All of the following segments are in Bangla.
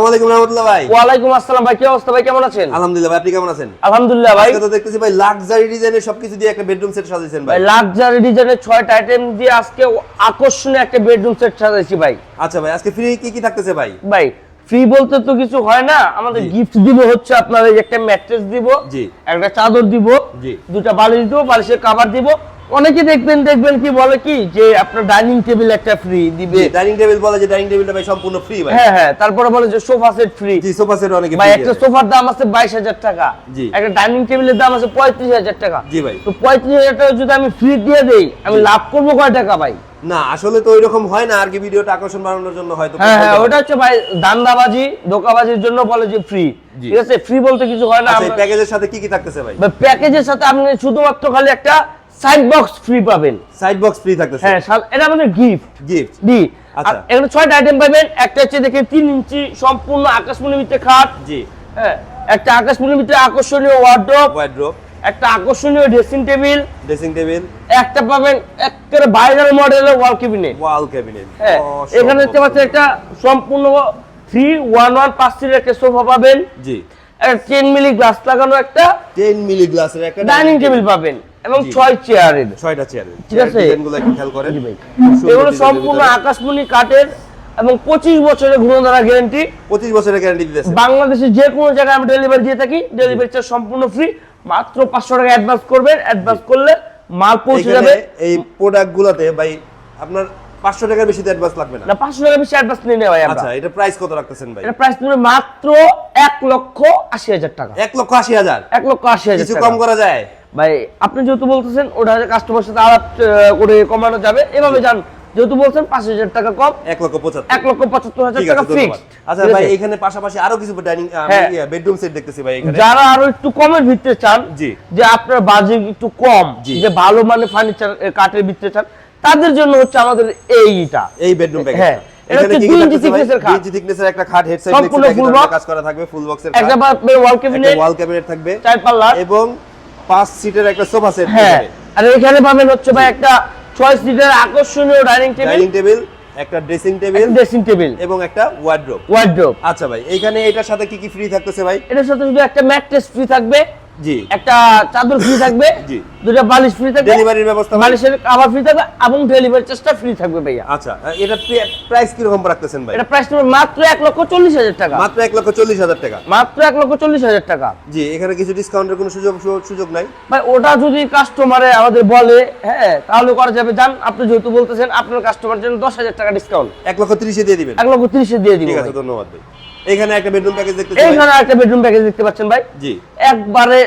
ওয়ালাইকুম আসসালাম ভাই কি অবস্থা ভাই? কেমন আছেন? আলহামদুলিল্লাহ ভাই আপনি কেমন আছেন? আলহামদুলিল্লাহ ভাই। তো দেখতেছি ভাই লাক্সারি ডিজাইনের সবকিছু দিয়ে একটা বেডরুম সেট সাজিয়েছেন ভাই। ভাই লাক্সারি ডিজাইনের ছয়টা আইটেম দিয়ে আজকে আকর্ষণীয় একটা বেডরুম সেট সাজাইছি ভাই। আচ্ছা ভাই আজকে ফ্রি কি কি থাকতেছে ভাই? ভাই ফ্রি বলতে তো কিছু হয় না আমাদের গিফট দিব হচ্ছে আপনার একটা ম্যাট্রেস দিব একটা চাদর দিব। দুটা বালিশ দিব বালিশের কভার দিব অনেকে দেখবেন দেখবেন কি বলে কি যে আপনার ডাইনিং টেবিল একটা ফ্রি দিবে। ডাইনিং টেবিল বলে যে ডাইনিং টেবিলটা ভাই সম্পূর্ণ ফ্রি ভাই। হ্যাঁ হ্যাঁ তারপরে বলে যে সোফা সেট ফ্রি জি সোফা সেট অনেকে ভাই একটা সোফার দাম আছে বাইশ হাজার টাকা। জি। একটা ডাইনিং টেবিলের দাম আছে পঁয়ত্রিশ হাজার টাকা। জি ভাই। তো পঁয়ত্রিশ হাজার টাকা যদি আমি ফ্রি দিয়ে দেই আমি লাভ করব কয় টাকা ভাই? না আসলে তো ওইরকম হয় না আর কি ভিডিওটা আকর্ষণ বাড়ানোর জন্য হয়তো হ্যাঁ হ্যাঁ ওটা হচ্ছে ভাই দান্দাবাজি ধোকাবাজির জন্য বলে যে ফ্রি ঠিক আছে? ফ্রি বলতে কিছু হয় না আচ্ছা প্যাকেজের সাথে কি কি থাকতেছে ভাই? প্যাকেজের সাথে আপনি শুধুমাত্র খালি একটা সাইড বক্স ফ্রি পাবেন। সাইড বক্স ফ্রি থাকতেছে। হ্যাঁ এটা আমাদের গিফট গিফট আচ্ছা। এখানে ছয়টা আইটেম পাবেন। একটা হচ্ছে দেখে ইঞ্চি সম্পূর্ণ আকাশমণি ভিতরে খাট। জি। হ্যাঁ একটা আকাশমণি ভিতরে আকর্ষণীয় ওয়ার্ড্রপ ওয়ার্ড্রোব একটা আকর্ষণীয় ড্রেসিং টেবিল ড্রেসিং টেবিল একটা পাবেন একেবারে ভাইরাল মডেলের ওয়াল ক্যাবিনেট ওয়াল ক্যাবিনেট হ্যাঁ এখানে দেখতে পাচ্ছেন একটা সম্পূর্ণ থ্রি ওয়ান ওয়ান পাঁচ সিটের একটা সোফা পাবেন। জি। একটা টেন মিলি গ্লাস লাগানো একটা। 10 মিলি গ্লাসের একটা ডাইনিং টেবিল পাবেন। এবং ছয় চেয়ারের ছয়টা চেয়ার ঠিক আছে। ডিজাইনগুলো একটু খেয়াল করেন। জি ভাই। সুন্দর এগুলো সম্পূর্ণ আকাশমণি কাঠের এবং পঁচিশ বছরের ঘূর্ণধারা গ্যারান্টি 25 বছরের গ্যারান্টি দিতেছে। বাংলাদেশের যে কোনো জায়গায় আমি ডেলিভারি দিয়ে থাকি। ডেলিভারি চার্জ সম্পূর্ণ ফ্রি মাত্র পাঁচশো টাকা অ্যাডভান্স করবেন। অ্যাডভান্স করলে মাল পৌঁছে যাবে। এই প্রোডাক্টগুলোতে ভাই আপনার 500 টাকার বেশি অ্যাডভান্স লাগবে না। না পাঁচশো টাকা বেশি অ্যাডভান্স নিয়ে নেওয়া আচ্ছা এটা প্রাইস কত রাখতেছেন ভাই? এটা প্রাইস পড়বে মাত্র এক লক্ষ আশি হাজার টাকা। এক লক্ষ 80 হাজার। এক লক্ষ আশি হাজার কিছু কম করা যায়? ভাই আপনি যেহেতু বলতেছেন ওটা কাস্টমার সাথে আলাপ করে কমানো যাবে। এভাবে যান। যেহেতু বলছেন পাঁচ হাজার টাকা কম। 1 লক্ষ 75 এক লক্ষ পঁচাত্তর হাজার টাকা ফিক্সড আচ্ছা ভাই এখানে পাশাপাশি আরও কিছু ডাইনিং। বেডরুম সেট দেখতেছি ভাই এখানে। যারা আরও একটু কমের ভিতরে চান জি। যে আপনার বাজেট একটু কম যে ভালো মানে ফার্নিচার কাঠের ভিতরে চান তাদের জন্য হচ্ছে আমাদের এইটা। এই বেডরুম প্যাকেজ হ্যাঁ, একটা খাট। কাজ করা থাকবে ফুল বক্সের একটা ওয়াল ক্যাবিনেট ওয়াল ক্যাবিনেট থাকবে। চার পাল্লার। এবং পাঁচ সিটের একটা সোফা সেট হ্যাঁ আর এখানে পাবেন হচ্ছে ভাই একটা ছয় সিটের আকর্ষণীয় ডাইনিং টেবিল ডাইনিং টেবিল একটা ড্রেসিং টেবিল ড্রেসিং টেবিল এবং একটা ওয়ার্ড্রোব ওয়ার্ড্রোব আচ্ছা ভাই এইখানে এটার সাথে কি কি ফ্রি থাকতেছে ভাই? এটার সাথে শুধু একটা ম্যাট্রেস ফ্রি থাকবে জি। একটা চাদর ফ্রি থাকবে জি। দুটো বালিশ ফ্রি থাকবে ডেলিভারির ব্যবস্থা বালিশের ফ্রি থাকবে এবং ডেলিভারি চার্জটা ফ্রি থাকবে ভাইয়া। আচ্ছা এটা প্রাইস কি রকম রাখতেছেন ভাই? এটা প্রাইস মাত্র এক লক্ষ চল্লিশ হাজার টাকা। মাত্র এক লক্ষ চল্লিশ হাজার টাকা। মাত্র এক লক্ষ চল্লিশ হাজার টাকা। জি এখানে কিছু ডিসকাউন্টের কোনো সুযোগ সুযোগ নাই। ভাই ওটা যদি কাস্টমারে আমাদের বলে হ্যাঁ তাহলে করা যাবে। জান আপনি যেহেতু বলতেছেন আপনার কাস্টমার জন্য দশ হাজার টাকা ডিসকাউন্ট এক লক্ষ তিরিশে দিয়ে দিবেন। এক লক্ষ তিরিশে দিয়ে দিব ঠিক আছে ধন্যবাদ ভাই। এখানে একটা বেডরুম প্যাকেজ দেখতে এইখানে একটা বেডরুম প্যাকেজ দেখতে পাচ্ছেন ভাই। জি। একবারে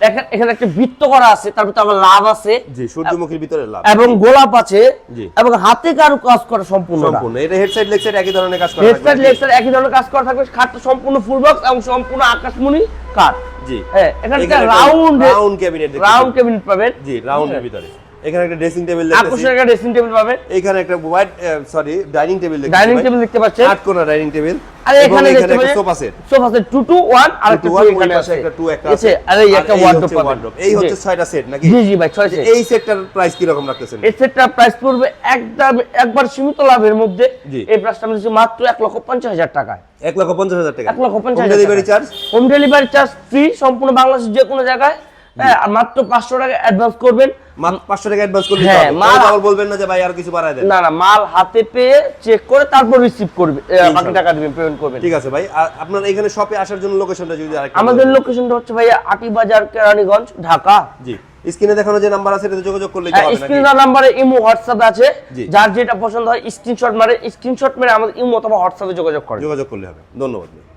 এখা- এখানে একটা বৃত্ত করা আছে তার ভিতরে আমার লাভ আছে। জি সূর্যমুখীর ভিতরে লাভ। এবং গোলাপ আছে জি। এবং হাতে কারু কাজ করা সম্পূর্ণ সম্পূর্ণ। এটা হেড সাইড লেগ সাইড একই ধরনের কাজ করা হেডসেট থাকবে। লেগসেট একই ধরনের কাজ করা থাকবে। খাটটা সম্পূর্ণ ফুল বক্স এবং সম্পূর্ণ আকাশমণি কাঠ। জি। হ্যাঁ এখানে round round cabinet round cabinet পাবেন। জি রাউন্ডের ভিতরে। এখানে একটা ড্রেসিং টেবিল আকর্ষণীয় একটা ড্রেসিং টেবিল পাবেন। এখানে একটা white sorry dining table dining table দেখতে পাচ্ছেন। আট কোণা ডাইনিং টেবিল আর এখানে দেখতে পাচ্ছেন sofa set sofa set 2 two 1 আর একটা 2 এখানে আছে। একটা two একটা আছে আছে। আর এই একটা এই ওয়ার্ডরোব হচ্ছে পাবেন। wardrobe। এই হচ্ছে ছয়টা সেট নাকি? জি জি ভাই ছয় সেট এই সেটটার প্রাইস কি রকম রাখতেছেন? এই সেটটা প্রাইস পড়বে একদম একবার সীমিত লাভের মধ্যে। এই প্রাইসটা আমি দিচ্ছি মাত্র এক লক্ষ পঞ্চাশ হাজার টাকায়। এক লক্ষ পঞ্চাশ হাজার টাকা। এক লক্ষ পঞ্চাশ হাজার delivery charge home delivery charge free সম্পূর্ণ বাংলাদেশের যে কোনো জায়গায়। আর মাত্র পাঁচশো টাকা অ্যাডভান্স করবেন। পাঁচশো টাকা অ্যাডভান্স করলে হ্যাঁ, মাল- আবার বলবেন না যে ভাই আর কিছু বাড়ায় দেন। না না মাল হাতে পেয়ে চেক করে তারপর রিসিভ করবে বাকি টাকা দিবেন পেমেন্ট করবেন। ঠিক আছে ভাই। আর আপনার এখানে শপে আসার জন্য লোকেশনটা যদি আরেকটু আমাদের লোকেশনটা হচ্ছে ভাইয়া আটিবাজার কেরানীগঞ্জ ঢাকা। জি। স্ক্রিনে দেখানো যে নাম্বার আছে এটাতে যোগাযোগ করলে হবে স্ক্রিন নাম্বারে ইমো হোয়াটসঅ্যাপ আছে। যার যেটা পছন্দ হয় স্ক্রিনশট মারে স্ক্রিনশট মেরে আমাদের ইমো অথবা হোয়াটসঅ্যাপে যোগাযোগ করে। যোগাযোগ করলে হবে। ধন্যবাদ ভাই।